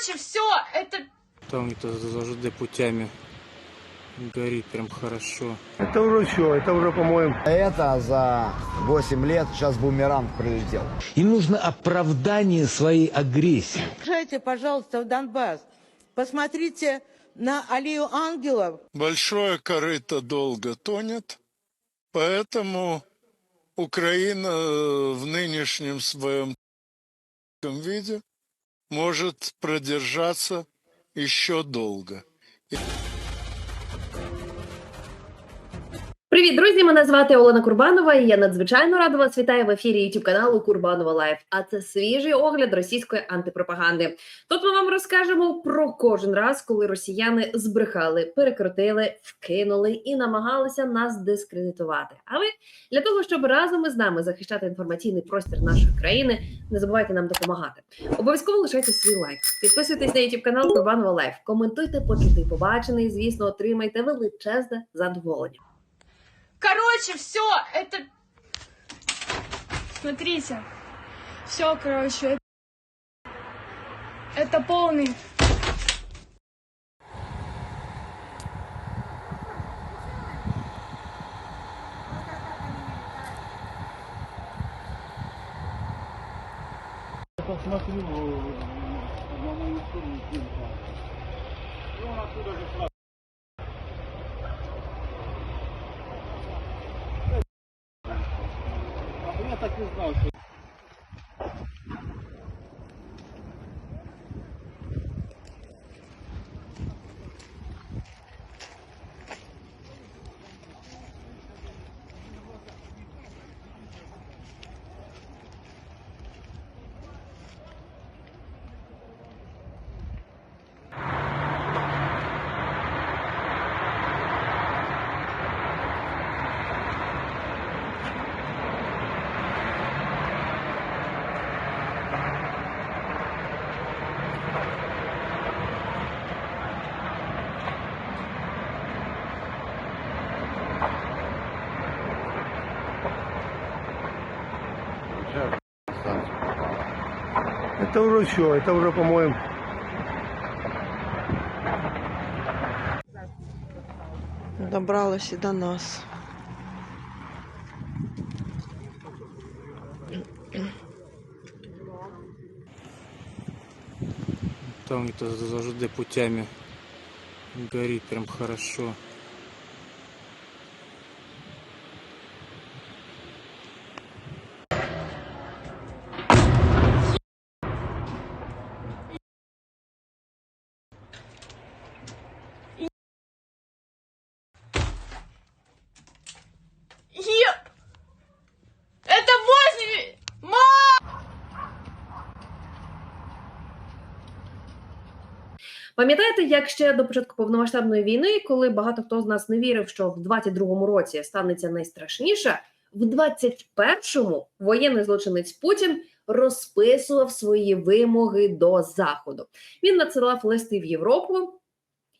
Короче, все, это Там это завжди путями горит прям хорошо. Это уже все, это уже, по-моему, Это за 8 лет сейчас бумеранг прилетел. Им нужно оправдание своей агрессии. Приезжайте, пожалуйста, в Донбасс. Посмотрите на аллею ангелов. Большое корыто долго тонет, поэтому Украина э, в нынешнем своем виде может продержаться еще долго. Привіт, друзі! Мене звати Олена Курбанова, і я надзвичайно рада вас вітаю в ефірі youtube каналу Курбанова Лайф. А це свіжий огляд російської антипропаганди. Тут ми вам розкажемо про кожен раз, коли росіяни збрехали, перекрутили, вкинули і намагалися нас дискредитувати. А ви для того, щоб разом із нами захищати інформаційний простір нашої країни, не забувайте нам допомагати. Обов'язково лишайте свій лайк, підписуйтесь на youtube канал Курбанова Лайф, коментуйте, почути побачене, і звісно, отримайте величезне задоволення. Короче, все, это... Смотрите. Все, короче, это... Это полный... посмотрю, мама не снимает. 他就是 и 师 это уже все, это уже, по-моему, Добралась и до нас. Там это завжди путями горит прям хорошо. Ще до початку повномасштабної війни, коли багато хто з нас не вірив, що в 22-му році станеться найстрашніше, в 21-му воєнний злочинець Путін розписував свої вимоги до заходу. Він надсилав листи в Європу.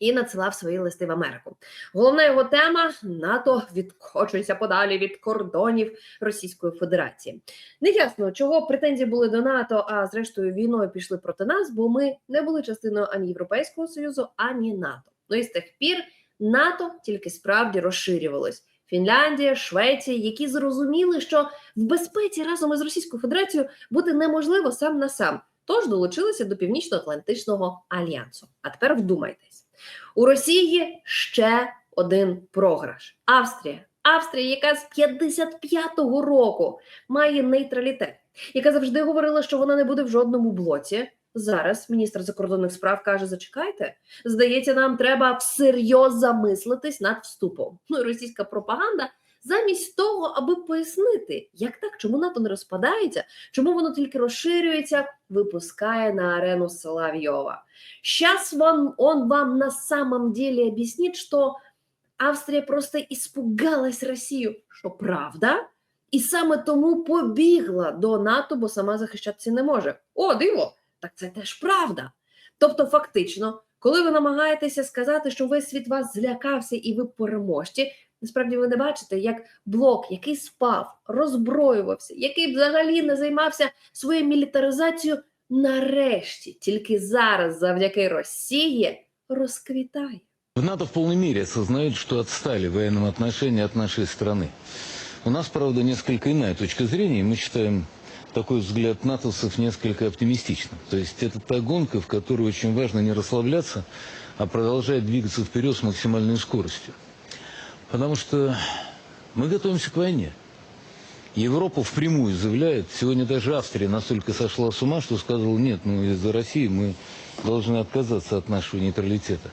І надсилав свої листи в Америку. Головна його тема НАТО відкочується подалі від кордонів Російської Федерації. Неясно, чого претензії були до НАТО, а зрештою війною пішли проти нас, бо ми не були частиною ані Європейського Союзу, ані НАТО. Ну і з тих пір НАТО тільки справді розширювалось. Фінляндія, Швеція, які зрозуміли, що в безпеці разом із Російською Федерацією бути неможливо сам на сам. Тож долучилися до Північно-Атлантичного альянсу. А тепер вдумайтесь: у Росії ще один програш: Австрія. Австрія, яка з 55-го року має нейтралітет, яка завжди говорила, що вона не буде в жодному блоці. Зараз міністр закордонних справ каже: зачекайте, здається, нам треба всерйоз замислитись над вступом. Ну російська пропаганда. Замість того, аби пояснити, як так, чому НАТО не розпадається, чому воно тільки розширюється, випускає на арену Соловйова. Сейчас вам, он вам на самом деле объяснит, что Австрія просто испугалась Росію, що правда, і саме тому побігла до НАТО, бо сама захищатися не може. О, диво! Так це теж правда. Тобто, фактично, коли ви намагаєтеся сказати, що весь світ вас злякався і ви переможці, насправді ви не бачите, як блок, який спав, роззброювався, який взагалі не займався своєю мілітаризацією, нарешті, тільки зараз, завдяки Росії, розквітає. В НАТО в полной мере осознают, что отстали в военном отношении от нашей страны. У нас, правда, несколько иная точка зрения, и мы считаем такой взгляд натовцев несколько оптимистичным. То есть это та гонка, в которой очень важно не расслабляться, а продолжать двигаться вперед с максимальной скоростью. Потому что мы готовимся к войне. Европа впрямую заявляет, сегодня даже Австрия настолько сошла с ума, что сказала, нет, ну из-за России мы должны отказаться от нашего нейтралитета.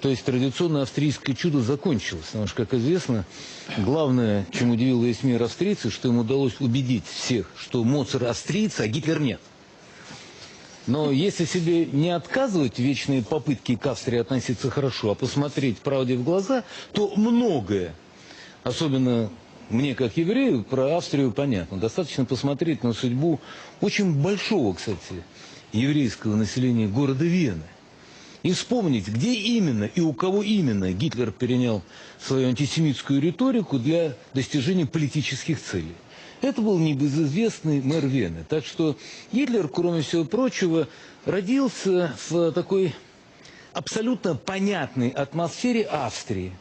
То есть традиционное австрийское чудо закончилось. Потому что, как известно, главное, чем удивил весь мир австрийцы, что им удалось убедить всех, что Моцарт австриец, а Гитлер нет. Но если себе не отказывать вечные попытки к Австрии относиться хорошо, а посмотреть правде в глаза, то многое, особенно мне как еврею, про Австрию понятно. Достаточно посмотреть на судьбу очень большого, кстати, еврейского населения города Вены. И вспомнить, где именно и у кого именно Гитлер перенял свою антисемитскую риторику для достижения политических целей. Это был небезызвестный мэр Вены. Так что Гитлер, кроме всего прочего, родился в такой абсолютно понятной атмосфере Австрии.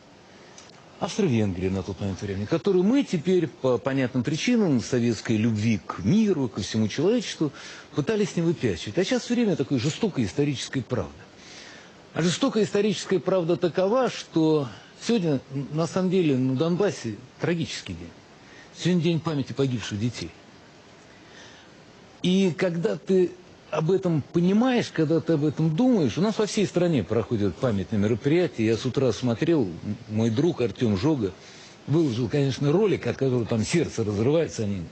Австро-Венгрии на тот момент времени, которую мы теперь по понятным причинам советской любви к миру, ко всему человечеству пытались не выпячивать. А сейчас время такой жестокой исторической правды. А жестокая историческая правда такова, что сегодня на самом деле на Донбассе трагический день. Сегодня день памяти погибших детей. И когда ты об этом понимаешь, когда ты об этом думаешь, у нас во всей стране проходят памятные мероприятия. Я с утра смотрел, мой друг Артем Жога выложил, конечно, ролик, от которого там сердце разрывается, они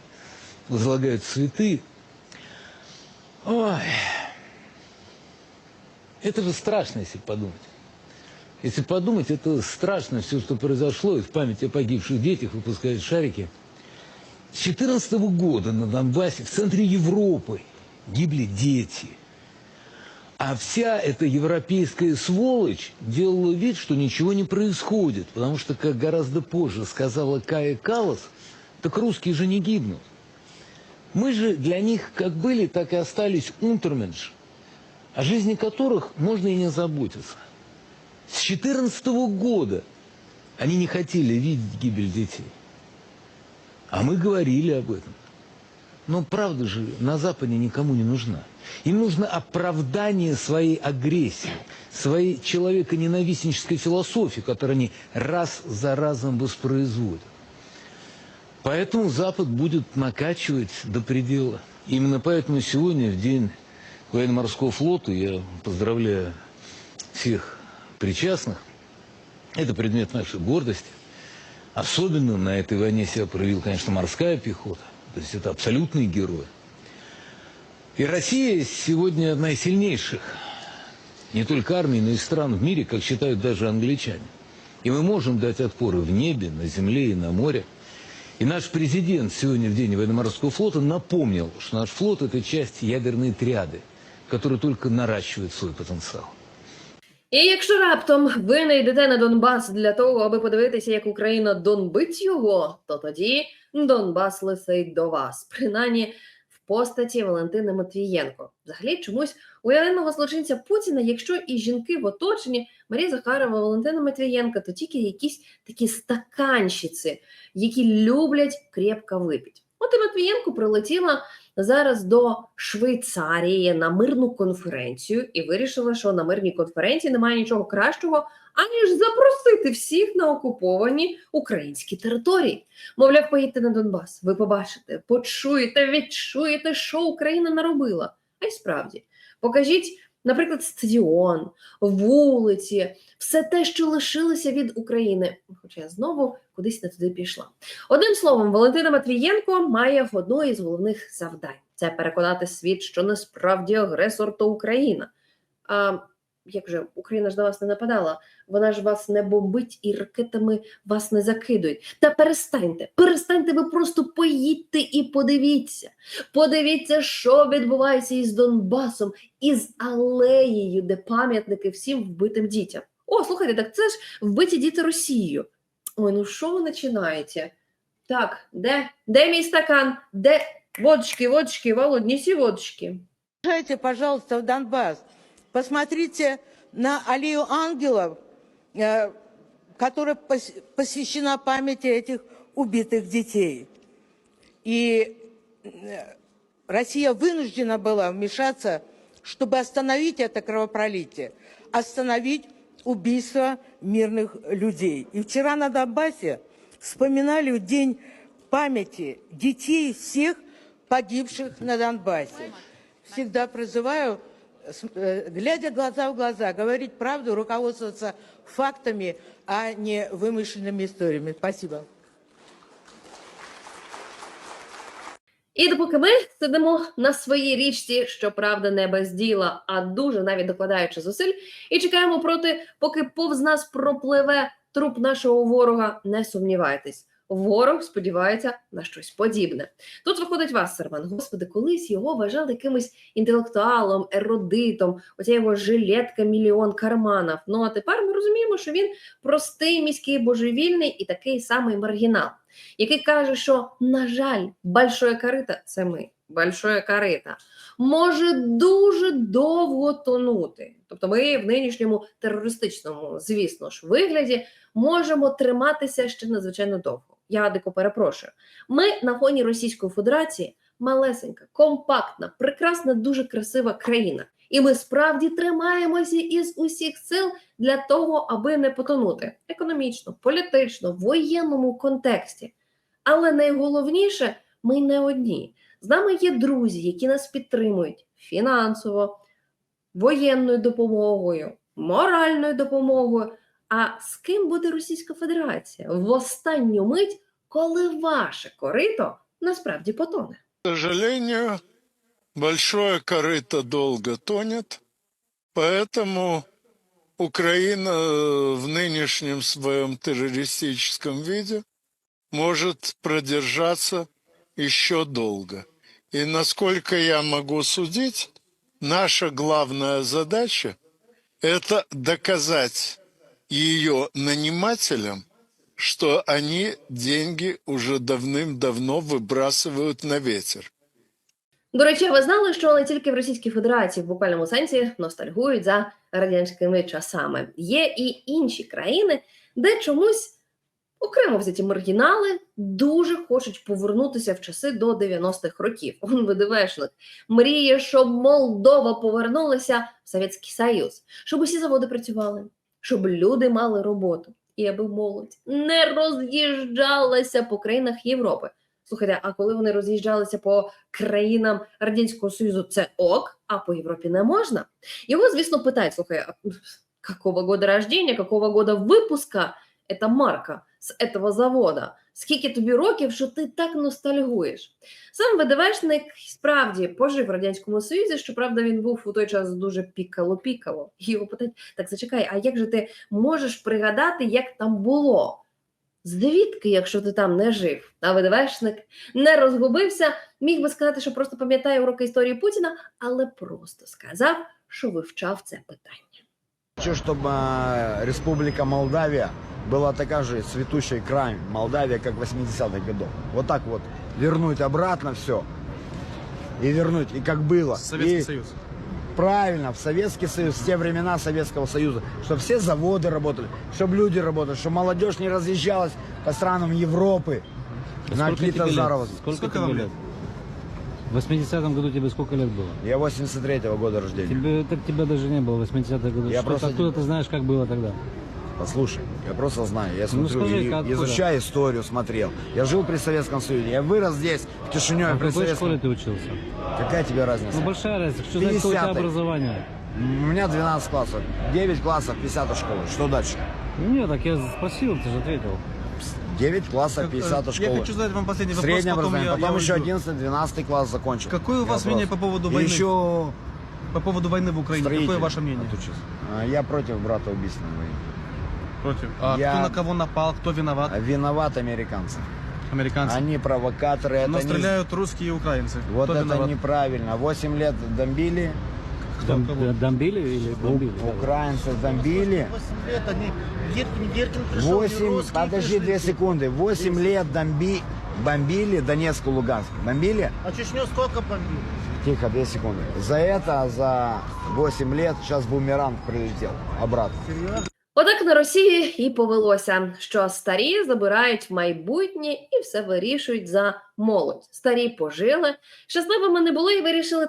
возлагают цветы. Ой, это же страшно, если подумать. Если подумать, это страшно все, что произошло, и в память о погибших детях выпускают шарики. С 14 года на Донбассе, в центре Европы, гибли дети. А вся эта европейская сволочь делала вид, что ничего не происходит. Потому что, как гораздо позже сказала Кая Калас, так русские же не гибнут. Мы же для них как были, так и остались унтерменш, о жизни которых можно и не заботиться. С 14 года они не хотели видеть гибель детей. А мы говорили об этом. Но правда же на Западе никому не нужна. Им нужно оправдание своей агрессии, своей человеконенавистнической философии, которую они раз за разом воспроизводят. Поэтому Запад будет накачивать до предела. Именно поэтому сегодня, в день военно-морского флота, я поздравляю всех причастных. Это предмет нашей гордости. Особенно на этой войне себя проявил, конечно, морская пехота. То есть это абсолютные герои. И Россия сегодня одна из сильнейших не только армий, но и стран в мире, как считают даже англичане. И мы можем дать отпор и в небе, на земле, и на море. И наш президент сегодня в день военно-морского флота напомнил, что наш флот – это часть ядерной триады, которая только наращивает свой потенциал. І якщо раптом ви не йдете на Донбас для того, аби подивитися, як Україна донбить його, то тоді Донбас лисить до вас, принаймні в постаті Валентини Матвієнко. Взагалі, чомусь у злочинця Путіна, якщо і жінки в оточенні Марія Захарова, Валентина Матвієнка, то тільки якісь такі стаканщиці, які люблять крепко випити. От і Матвієнко прилетіла зараз до Швейцарії на мирну конференцію і вирішила, що на мирній конференції немає нічого кращого, аніж запросити всіх на окуповані українські території. Мовляв, поїдьте на Донбас, ви побачите, почуєте, відчуєте, що Україна наробила. А й справді, покажіть, наприклад, стадіон, вулиці, все те, що лишилося від України. Хоча я знову кудись не туди пішла. Одним словом, Валентина Матвієнко має одну із головних завдань це переконати світ, що насправді агресор то Україна. А як же Україна ж на вас не нападала? Вона ж вас не бомбить і ракетами вас не закидують. Та перестаньте, перестаньте, ви просто поїдьте і подивіться. Подивіться, що відбувається із Донбасом, із алеєю, де пам'ятники всім вбитим дітям. О, слухайте, так це ж вбиті діти Росією. Ой, ну що ви починаєте? Так, де? Де мій стакан? Де водочки, водочки, Володь, неси водочки. Пожалуйста, в Донбасс. Посмотрите на аллею ангелов, э, которая пос- посвящена памяти этих убитых детей. И э, Россия вынуждена была вмешаться, чтобы остановить это кровопролитие, остановить убийство мирных людей. И вчера на Донбассе вспоминали День памяти детей всех погибших на Донбассе. Всегда призываю, глядя глаза в глаза, говорить правду, руководствоваться фактами, а не вымышленными историями. Спасибо. І допоки ми сидимо на своїй річці, щоправда, не без діла, а дуже навіть докладаючи зусиль, і чекаємо проти, поки повз нас пропливе труп нашого ворога, не сумнівайтесь. Ворог сподівається на щось подібне. Тут виходить вас, Серван. Господи, колись його вважали якимось інтелектуалом, ерудитом, оця його жилетка мільйон карманів. Ну а тепер ми розуміємо, що він простий міський божевільний і такий самий маргінал який каже, що, на жаль, большое корита це ми, большое корита, може дуже довго тонути. Тобто ми в нинішньому терористичному, звісно ж, вигляді можемо триматися ще надзвичайно довго. Я дико перепрошую. Ми на фоні Російської Федерації малесенька, компактна, прекрасна, дуже красива країна. І ми справді тримаємося із усіх сил для того, аби не потонути економічно, політично, в воєнному контексті. Але найголовніше, ми не одні. З нами є друзі, які нас підтримують фінансово, воєнною допомогою, моральною допомогою. А з ким буде Російська Федерація в останню мить, коли ваше корито насправді потоне? К сожалению, большое корыто долго тонет, поэтому Украина э, в нынешнем своем террористическом виде может продержаться еще долго. И насколько я могу судить, наша главная задача – это доказать ее нанимателям, что они деньги уже давным-давно выбрасывают на ветер. До речі, ви знали, що не тільки в Російській Федерації в буквальному сенсі ностальгують за радянськими часами. Є і інші країни, де чомусь окремо взяті маргінали дуже хочуть повернутися в часи до 90-х років. Он ВДВшник мріє, щоб Молдова повернулася в Совєтський Союз, щоб усі заводи працювали, щоб люди мали роботу, і аби молодь не роз'їжджалася по країнах Європи. Слухайте, а коли вони роз'їжджалися по країнам Радянського Союзу, це ок, а по Європі не можна. Його, звісно, питають: слухай, какого года рождения, какого года випуска эта марка з этого завода? Скільки тобі років, що ти так ностальгуєш? Сам ВДВшник справді пожив в Радянському Союзі, щоправда, він був у той час дуже пікало-пікало. Його питають: так зачекай, а як же ти можеш пригадати, як там було? Звідки, якщо ти там не жив, а ВДВшник не розгубився, міг би сказати, що просто пам'ятає уроки історії Путіна, але просто сказав, що вивчав це питання. Хочу, чтобы э, Республика Молдавия была такая же цветущей край Молдавия, как 80-х годов. Вот так вот вернуть обратно все. И вернуть, и как было. Советский И Союз. Правильно, в Советский Союз, в те времена Советского Союза, чтобы все заводы работали, чтобы люди работали, чтобы молодежь не разъезжалась по странам Европы на какие-то заработки. Сколько, тебе лет? В 80-м году тебе сколько лет было? Я 83-го года рождения. Тебе, так тебя даже не было в 80-х годах. Я Что, просто- Откуда ты знаешь, как было тогда? Послушай, я просто знаю, я Ну, смотрю, скажи, и- откуда? изучаю историю, смотрел. Я жил при Советском Союзе, я вырос здесь, в Кишиневе, А в при какой Советском... школе ты учился? Какая тебе разница? Ну большая разница. Что значит, у тебя 50-й. образование? У меня 12 классов, 9 классов, 50 школы. Что дальше? Нет, так я спросил, ты же ответил. 9 классов, 50 школы. Я хочу задать вам последний вопрос, Среднее потом образование, я, потом я еще уйду. 11-12 класс закончил. Какое у вас вопрос. мнение по поводу И войны? еще По поводу войны в Украине, строитель какое ваше мнение? А, Я против брата убийственной войны. Против. А Я- кто на кого напал, кто виноват? Виноват американцы. Американцы. Они провокаторы. это Но не- стреляют русские и украинцы. Вот кто это виноват? неправильно. 8 лет домбили, Кто Дом-? Домбили или бомбили? украинцы домбили. 8, подожди 2 секунды. 8 лет домби, бомбили Донецк и Луганск. Бомбили? А Чечню сколько бомбили? Тихо, две секунды. За это, за 8 лет, сейчас бумеранг прилетел обратно. Отак на Росії і повелося, що старі забирають майбутнє і все вирішують за молодь. Старі пожили, щасливими не були і вирішили,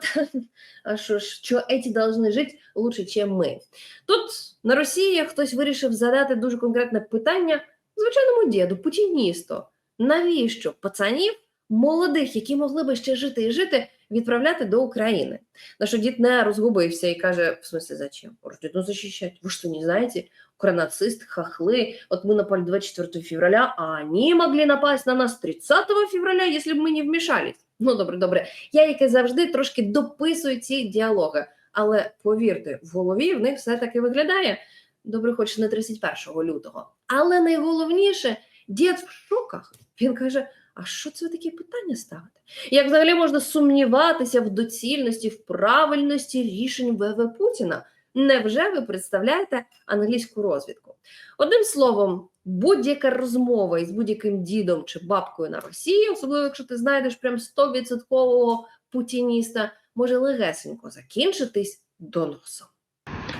що, що еті должны жити лучше, ніж ми. Тут на Росії хтось вирішив задати дуже конкретне питання звичайному діду, путіністу. Навіщо пацанів молодих, які могли би ще жити і жити, відправляти до України? На що дід не розгубився і каже: в смысле, зачем? Родину защищать. Ви що, не знаєте? Укранацисты, хохлы. Вот мы напали 24 февраля, а они могли напасть на нас 30 февраля, если б ми не вмішались. Ну, добре, добре. Я, як і завжди, трошки дописую ці діалоги. Але повірте, в голові в них все таки виглядає добре, хоч не 31 лютого. Але найголовніше, дід в шоках. Він каже: а що це ви такі питання ставите? Як взагалі можна сумніватися в доцільності, в правильності рішень ВВ Путіна? Невже ви представляєте англійську розвідку? Одним словом, будь-яка розмова із будь-яким дідом чи бабкою на Росії, особливо якщо ти знайдеш прям 100% путініста, може легесенько закінчитись доносом.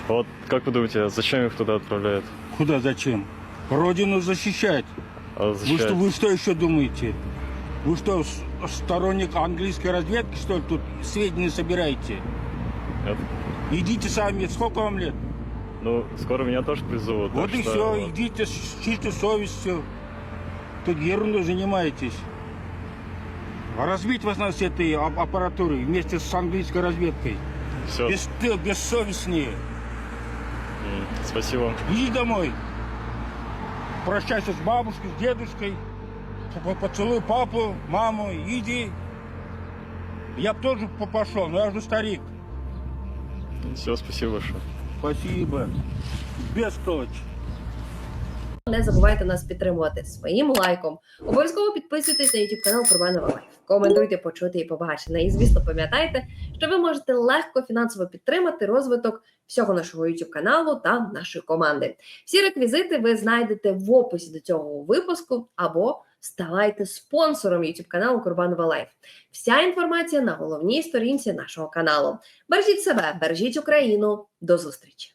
Вот как вы думаете, зачем их туда отправляют? Куда зачем? Родину защищать. Вы что, вы что еще думаете? Вы что, с- сторонник английской разведки, что ли, тут сведения собираете? Нет. Идите сами, сколько вам лет? Ну, скоро меня тоже призовут. Вот так и что все, вот. идите с чистой совестью. Тут ерундой занимаетесь. А разбить вас на с этой ап- аппаратурой вместе с английской разведкой. Всё. Без, бессовестнее. М, Спасибо. Иди домой. Прощайся с бабушкой, с дедушкой. По- Поцелуй папу, маму, иди. Я бы тоже по- пошел, но я же старик. Все, спасибо большое. Спасибо. Без точки. Не забувайте нас підтримувати своїм лайком. Обов'язково підписуйтесь на YouTube канал Курбанова Лайф. Коментуйте, почути і побачене. І звісно, пам'ятайте, що ви можете легко фінансово підтримати розвиток всього нашого YouTube каналу та нашої команди. Всі реквізити ви знайдете в описі до цього випуску або ставайте спонсором YouTube каналу Курбанова Лайф. Вся інформація на головній сторінці нашого каналу. Бережіть себе, бережіть Україну. До зустрічі!